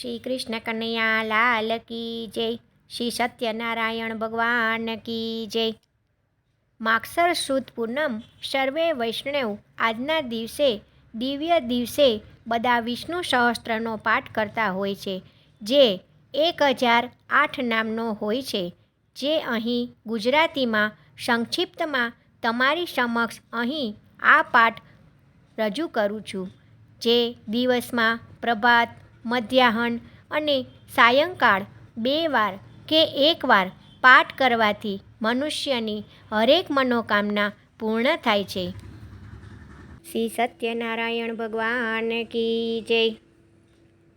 શ્રી કૃષ્ણ કનૈયા લાલ કી જય. શ્રી સત્યનારાયણ ભગવાન કી જય. માક્ષર સુદ પૂનમ સર્વે વૈષ્ણવ આજના દિવસે દિવ્ય દિવસે બધા વિષ્ણુ સહસ્ત્રનો પાઠ કરતા હોય છે. જે એક હજાર આઠ નામનો હોય છે. જે અહીં ગુજરાતીમાં સંક્ષિપ્તમાં તમારી સમક્ષ અહીં આ પાઠ રજૂ કરું છું. જે દિવસમાં પ્રભાત મધ્યાહન અને સાયંકાળ બે વાર કે એક વાર પાઠ કરવાથી મનુષ્યની હરેક મનોકામના પૂર્ણ થાય છે. શ્રી સત્યનારાયણ ભગવાન કી જય.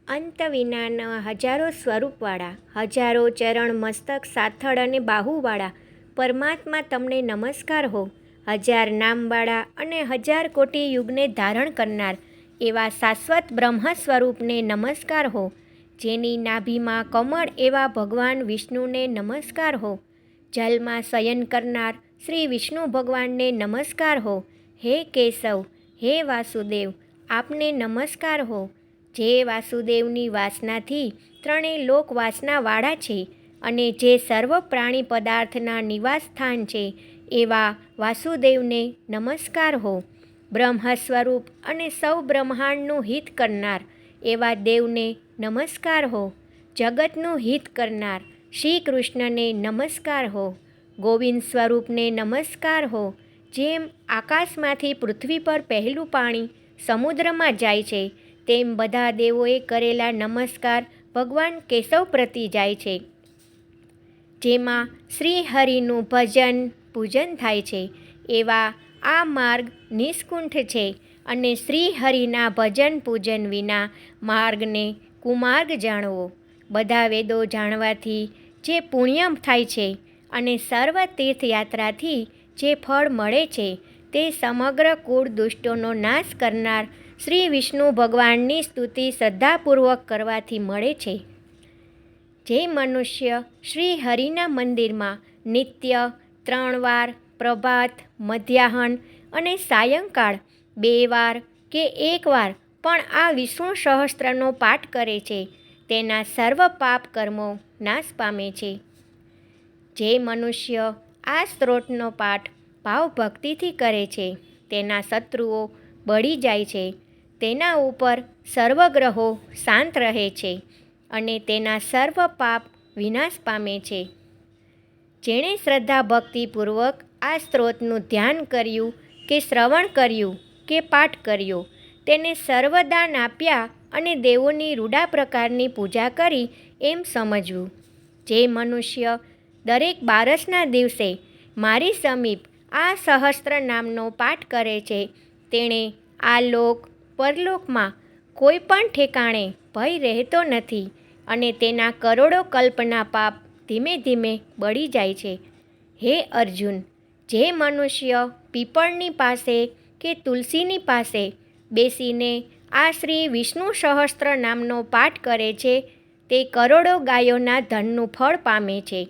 અંત વિનાના હજારો સ્વરૂપવાળા, હજારો ચરણ, મસ્તક, સાથળ અને બાહુવાળા પરમાત્મા તમને નમસ્કાર હો. હજાર નામવાળા અને હજાર કોટી યુગને ધારણ કરનાર એવા શાશ્વત બ્રહ્મ સ્વરૂપને નમસ્કાર હો. જેની નાભીમાં કમળ એવા ભગવાન વિષ્ણુને નમસ્કાર હો. જલમાં શયન કરનાર શ્રી વિષ્ણુ ભગવાનને નમસ્કાર હો. હે કેશવ, હે વાસુદેવ, આપને નમસ્કાર હો. જે વાસુદેવની વાસનાથી ત્રણેય લોક વાસનાવાળા છે અને જે સર્વ પ્રાણી પદાર્થના નિવાસ સ્થાન છે એવા વાસુદેવને નમસ્કાર હો. બ્રહ્મ સ્વરૂપ અને સૌ બ્રહ્માંડનું હિત કરનાર એવા દેવને નમસ્કાર હો, જગતનું હિત કરનાર શ્રી કૃષ્ણને નમસ્કાર હો, ગોવિંદ સ્વરૂપને નમસ્કાર હો, જેમ આકાશમાંથી પૃથ્વી પર પહેલું પાણી સમુદ્રમાં જાય છે, તેમ બધા દેવોએ કરેલા નમસ્કાર ભગવાન કેશવ પ્રતિ જાય છે. જેમાં શ્રી હરિનું ભજન, પૂજન થાય છે. એવા આ માર્ગ નિષ્કુંઠ છે અને શ્રી હરિના ભજન પૂજન વિના માર્ગને કુમાર્ગ જાણવો. બધા વેદો જાણવાથી જે પુણ્ય થાય છે અને સર્વ તીર્થયાત્રાથી જે ફળ મળે છે તે સમગ્ર કુળ દુષ્ટોનો નાશ કરનાર શ્રી વિષ્ણુ ભગવાનની સ્તુતિ શ્રદ્ધાપૂર્વક કરવાથી મળે છે. જે મનુષ્ય શ્રી હરિના મંદિરમાં નિત્ય ત્રણ વાર પ્રભાત, મધ્યાહન અને સાયંકાળ બે વાર કે એક વાર પણ આ વિષ્ણુ સહસ્ત્રનો પાઠ કરે છે. તેના સર્વ પાપ કર્મો નાશ પામે છે. જે મનુષ્ય આ સ્ત્રોતનો પાઠ ભાવભક્તિથી કરે છે, તેના શત્રુઓ બળી જાય છે, તેના ઉપર સર્વગ્રહો શાંત રહે છે અને તેના સર્વ પાપ વિનાશ પામે છે. જેણે શ્રદ્ધા ભક્તિપૂર્વક આ સ્ત્રોતનું ધ્યાન કર્યું કે શ્રવણ કર્યું કે પાઠ કર્યો. તેને સર્વદાન આપ્યા અને દેવોની રૂડા પ્રકારની પૂજા કરી એમ સમજવું. જે મનુષ્ય દરેક બારસના દિવસે મારી સમીપ આ સહસ્ત્ર નામનો પાઠ કરે છે, તેણે આ લોક પરલોકમાં કોઈ પણ ઠેકાણે ભય રહેતો નથી અને તેના કરોડો કલ્પના પાપ ધીમે ધીમે બળી જાય છે. હે અર્જુન જે મનુષ્ય પીપળની પાસે કે તુલસીની પાસે બેસીને આ શ્રી વિષ્ણુ સહસ્ત્ર નામનો પાઠ કરે છે, તે કરોડો ગાયોના ધનનું ફળ પામે છે.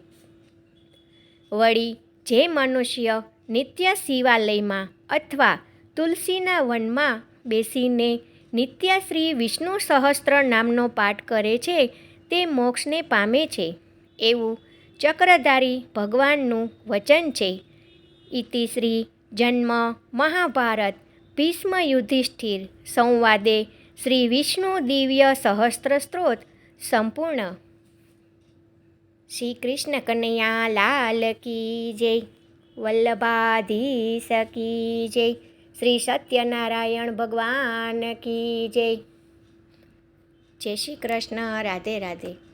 વળી જે મનુષ્ય નિત્ય શિવાલયમાં અથવા તુલસીના વનમાં બેસીને નિત્ય શ્રી વિષ્ણુ સહસ્ત્ર નામનો પાઠ કરે છે, તે મોક્ષને પામે છે. એવું ચક્રધારી ભગવાનનું વચન છે. ઇતિ શ્રી જન્મ મહાભારત ભીષ્મ યુધિષ્ઠિર સંવાદે શ્રી વિષ્ણુ દિવ્ય સહસ્ત્ર સ્ત્રોત સંપૂર્ણ. શ્રી કૃષ્ણ કનૈયા લાલ કી જય, વલ્લભાધીશ કી જય, શ્રી સત્યનારાયણ ભગવાન કી જય. જય શ્રી કૃષ્ણ, રાધે રાધે.